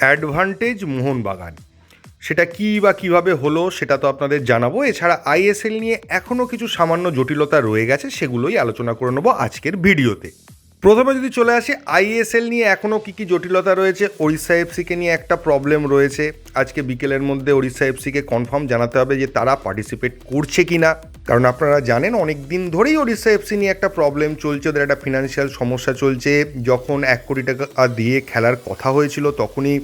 Advantage Mohun Bagan. সেটা কী বা কীভাবে হলো সেটা তো আপনাদের জানাব। এছাড়া আইএসএল নিয়ে এখনও কিছু সামান্য জটিলতা রয়ে গেছে, সেগুলোই আলোচনা করে নেব আজকের ভিডিওতে। প্রথমে যদি চলে আসি আইএসএল নিয়ে এখনও কী কী জটিলতা রয়েছে? ওড়িশা এফসিকে নিয়ে একটা প্রবলেম রয়েছে। আজকে বিকেলের মধ্যে ওড়িশা এফসিকে কনফার্ম জানাতে হবে যে তারা পার্টিসিপেট করছে কি না কারণ আপনারা জানেন অনেক দিন ধরেই ওড়িশা এফসি নিয়ে একটা প্রবলেম চলছে, ওদের একটা ফিনান্সিয়াল সমস্যা চলছে। যখন এক কোটি টাকা দিয়ে খেলার কথা হয়েছিল, তখনই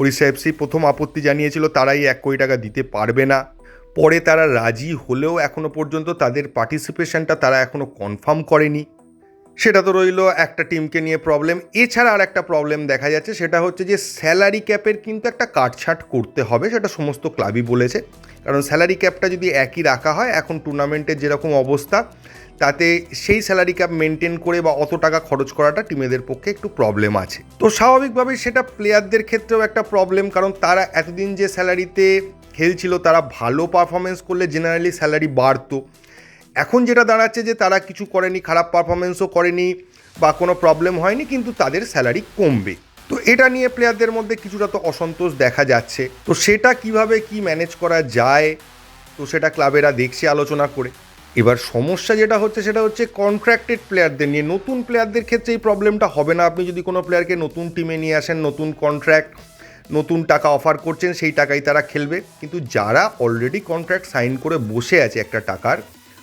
ওড়িশা এফসি প্রথম আপত্তি জানিয়েছিল, তারাই এক কোটি টাকা দিতে পারবে না। পরে তারা রাজি হলেও এখনও পর্যন্ত তাদের পার্টিসিপেশনটা তারা এখনও কনফার্ম করেনি। সেটা তো রইল একটা টিমকে নিয়ে প্রবলেম এছাড়া আর একটা প্রবলেম দেখা যাচ্ছে, সেটা হচ্ছে যে স্যালারি ক্যাপের কিন্তু একটা কাটছাট করতে হবে, সেটা সমস্ত ক্লাবই বলেছে। কারণ স্যালারি ক্যাপটা যদি একই রাখা হয়, এখন টুর্নামেন্টের যেরকম অবস্থা, তাতে সেই স্যালারি ক্যাপ মেনটেন করে বা অত টাকা খরচ করাটা টিমেদের পক্ষে একটু প্রবলেম আছে। তো স্বাভাবিকভাবেই সেটা প্লেয়ারদের ক্ষেত্রেও একটা প্রবলেম কারণ তারা এতদিন যে স্যালারিতে খেলছিল, তারা ভালো পারফরমেন্স করলে জেনারেলি স্যালারি বাড়তো। এখন যেটা দাঁড়াচ্ছে যে তারা কিছু করেনি, খারাপ পারফরমেন্সও করেনি বা কোনো প্রবলেম হয়নি, কিন্তু তাদের স্যালারি কমবে। তো এটা নিয়ে প্লেয়ারদের মধ্যে কিছুটা তো অসন্তোষ দেখা যাচ্ছে। তো সেটা কীভাবে কি ম্যানেজ করা যায়, তো সেটা ক্লাবেরা দেখছে আলোচনা করে। এবার সমস্যা যেটা হচ্ছে সেটা হচ্ছে কন্ট্রাক্টেড প্লেয়ারদের নিয়ে। নতুন প্লেয়ারদের ক্ষেত্রে এই প্রবলেমটা হবে না। আপনি যদি কোনো প্লেয়ারকে নতুন টিমে নিয়ে আসেন, নতুন কন্ট্রাক্ট নতুন টাকা অফার করছেন, সেই টাকাই তারা খেলবে। কিন্তু যারা অলরেডি কন্ট্রাক্ট সাইন করে বসে আছে একটা টাকার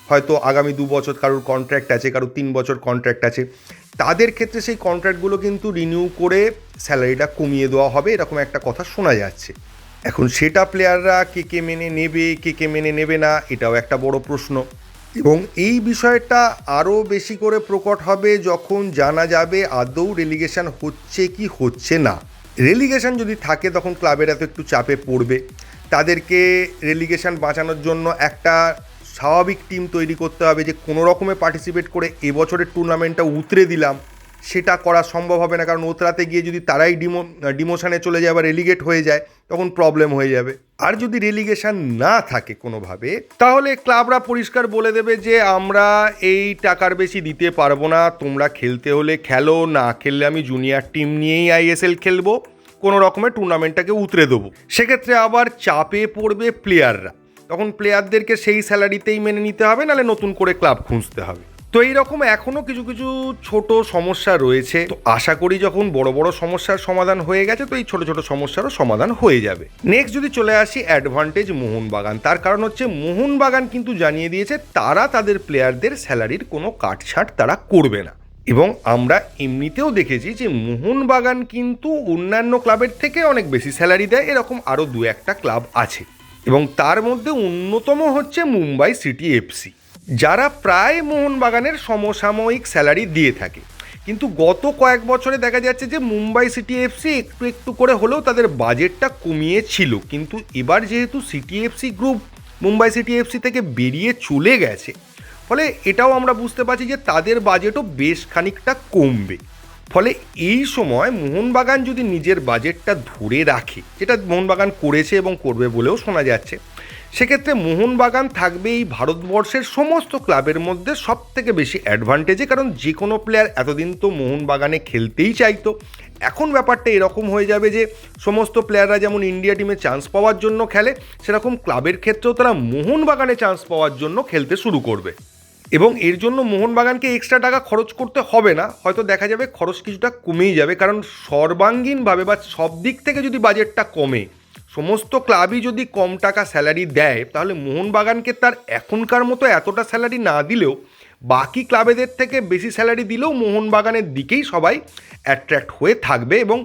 হয়তো আগামী দু বছর কারোর কন্ট্রাক্ট আছে, কারোর তিন বছর কন্ট্রাক্ট আছে। তাদের ক্ষেত্রে সেই কন্ট্রাক্টগুলো কিন্তু রিনিউ করে স্যালারিটা কমিয়ে দেওয়া হবে, এরকম একটা কথা শোনা যাচ্ছে। এখন সেটা প্লেয়াররা কে কে মেনে নেবে, কে কে মেনে নেবে না, এটাও একটা বড় প্রশ্ন। এবং এই বিষয়টা আরও বেশি করে প্রকট হবে যখন জানা যাবে আদৌ রেলিগেশন হচ্ছে কি হচ্ছে না। রেলিগেশন যদি থাকে তখন ক্লাবের এত একটু চাপে পড়বে। তাদেরকে রেলিগেশন বাঁচানোর জন্য একটা স্বাভাবিক টিম তৈরি করতে হবে যে কোনো রকমে পার্টিসিপেট করে এবছরের টুর্নামেন্টটা উতরে দিলাম, সেটা করা সম্ভব হবে না। কারণ ওতরাতে গিয়ে যদি তারাই ডিমো ডিমোশানে চলে যায় বা রেলিগেট হয়ে যায়, তখন প্রবলেম হয়ে যাবে। আর যদি রেলিগেশন না থাকে কোনোভাবে, তাহলে ক্লাবরা পরিষ্কার বলে দেবে যে আমরা এই টাকার বেশি দিতে পারব না, তোমরা খেলতে হলে খেলো, না খেললে আমি জুনিয়র টিম নিয়েই আইএসএল খেলব, কোনো রকমের টুর্নামেন্টটাকে উতরে দেবো। সেক্ষেত্রে আবার চাপে পড়বে প্লেয়াররা তখন প্লেয়ারদেরকে সেই স্যালারিতেই মেনে নিতে হবে নাহলে নতুন করে ক্লাব খুঁজতে হবে। তো এইরকম এখনও কিছু কিছু ছোট সমস্যা রয়েছে। তো আশা করি যখন বড় বড় সমস্যার সমাধান হয়ে গেছে, তো এই ছোট ছোট সমস্যারও সমাধান হয়ে যাবে। নেক্সট যদি চলে আসি অ্যাডভান্টেজ মোহনবাগান। তার কারণ হচ্ছে, মোহনবাগান কিন্তু জানিয়ে দিয়েছে, তারা তাদের প্লেয়ারদের স্যালারির কোনো কাটছাট তারা করবে না। এবং আমরা এমনিতেও দেখেছি যে, মোহনবাগান কিন্তু অন্যান্য ক্লাবের থেকে অনেক বেশি স্যালারি দেয়। এরকম আরও দু একটা ক্লাব আছে। এবং তার মধ্যে অন্যতম হচ্ছে মুম্বাই সিটি এফসি যারা প্রায় মোহনবাগানের সমসাময়িক স্যালারি দিয়ে থাকে। কিন্তু গত কয়েক বছরে দেখা যাচ্ছে যে মুম্বাই সিটি এফসি একটু একটু করে হলেও তাদের বাজেটটা কমিয়েছিল কিন্তু এবার যেহেতু city F C group Mumbai city F C থেকে বেরিয়ে চলে গেছে, ফলে এটাও আমরা বুঝতে পারছি যে তাদের বাজেটও বেশ খানিকটা কমবে। ফলে এই সময় মোহনবাগান যদি নিজের বাজেটটা ধরে রাখে, যেটা মোহনবাগান করেছে এবং করবে বলেও শোনা যাচ্ছে, সেক্ষেত্রে মোহনবাগান থাকবে এই ভারতবর্ষের সমস্ত ক্লাবের মধ্যে সব থেকে বেশি অ্যাডভান্টেজে কারণ যে কোনো প্লেয়ার এতদিন তো মোহনবাগানে খেলতেই চাইতো। এখন ব্যাপারটা এরকম হয়ে যাবে যে, সমস্ত প্লেয়াররা যেমন ইন্ডিয়া টিমে চান্স পাওয়ার জন্য খেলে, সেরকম ক্লাবের ক্ষেত্রেও তারা মোহনবাগানে চান্স পাওয়ার জন্য খেলতে শুরু করবে। এবং এর জন্য মোহনবাগানকে এক্সট্রা টাকা খরচ করতে হবে না। হয়তো দেখা যাবে খরচ কিছুটা কমেই যাবে, কারণ সর্বাঙ্গীনভাবে বা সব দিক থেকে যদি বাজেটটা কমে, সমস্ত ক্লাবই যদি কম টাকা স্যালারি দেয়, তাহলে মোহনবাগানকে তার এখনকার মতো এতটা স্যালারি না দিলেও, বাকি ক্লাবেদের থেকে বেশি স্যালারি দিলেও মোহনবাগানের দিকেই সবাই অ্যাট্রাক্ট হয়ে থাকবে এবং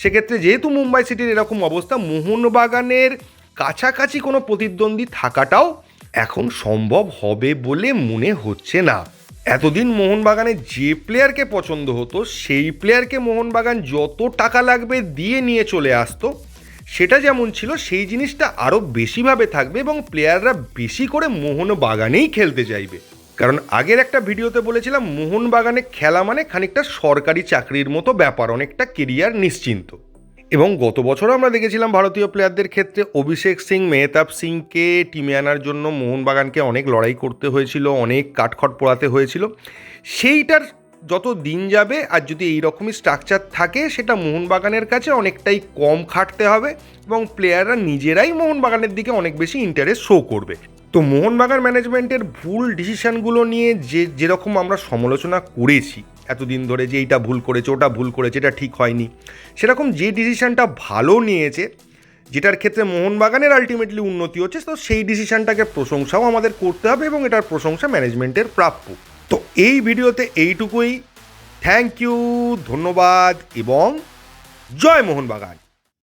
সেক্ষেত্রে যেহেতু মুম্বাই সিটির এরকম অবস্থা, মোহনবাগানের কাছাকাছি কোনো প্রতিদ্বন্দ্বী থাকাটাও এখন সম্ভব হবে বলে মনে হচ্ছে না। এতদিন মোহনবাগানে যে প্লেয়ারকে পছন্দ হতো, সেই প্লেয়ারকে মোহনবাগান যত টাকা লাগবে দিয়ে নিয়ে চলে আসতো। সেটা যেমন ছিল, সেই জিনিসটা আরও বেশিভাবে থাকবে এবং প্লেয়াররা বেশি করে মোহনবাগানেই খেলতে চাইবে। কারণ আগের একটা ভিডিওতে বলেছিলাম, মোহনবাগানে খেলা মানে খানিকটা সরকারি চাকরির মতো ব্যাপার, অনেকটা কেরিয়ার নিশ্চিন্ত। এবং গত বছরও আমরা দেখেছিলাম ভারতীয় প্লেয়ারদের ক্ষেত্রে অভিষেক সিং, মেহতাব সিংকে টিমে আনার জন্য মোহনবাগানকে অনেক লড়াই করতে হয়েছিল, অনেক কাঠখট পোড়াতে হয়েছিল। সেইটার যত দিন যাবে আর যদি এই রকমই স্ট্রাকচার থাকে, সেটা মোহনবাগানের কাছে অনেকটাই কম খাটতে হবে এবং প্লেয়াররা নিজেরাই মোহনবাগানের দিকে অনেক বেশি ইন্টারেস্ট শো করবে। তো মোহনবাগান ম্যানেজমেন্টের ভুল ডিসিশানগুলো নিয়ে যে, যেরকম আমরা সমালোচনা করেছি এতদিন ধরে যে এইটা ভুল করেছে, ওটা ভুল করেছে, এটা ঠিক হয়নি, সেরকম যে ডিসিশানটা ভালো নিয়েছে, যেটার ক্ষেত্রে মোহনবাগানের আলটিমেটলি উন্নতি হচ্ছে, তো সেই ডিসিশানটাকে প্রশংসাও আমাদের করতে হবে এবং এটার প্রশংসা ম্যানেজমেন্টের প্রাপ্য। তো এই ভিডিওতে এইটুকুই। থ্যাংক ইউ ধন্যবাদ এবং জয় মোহনবাগান।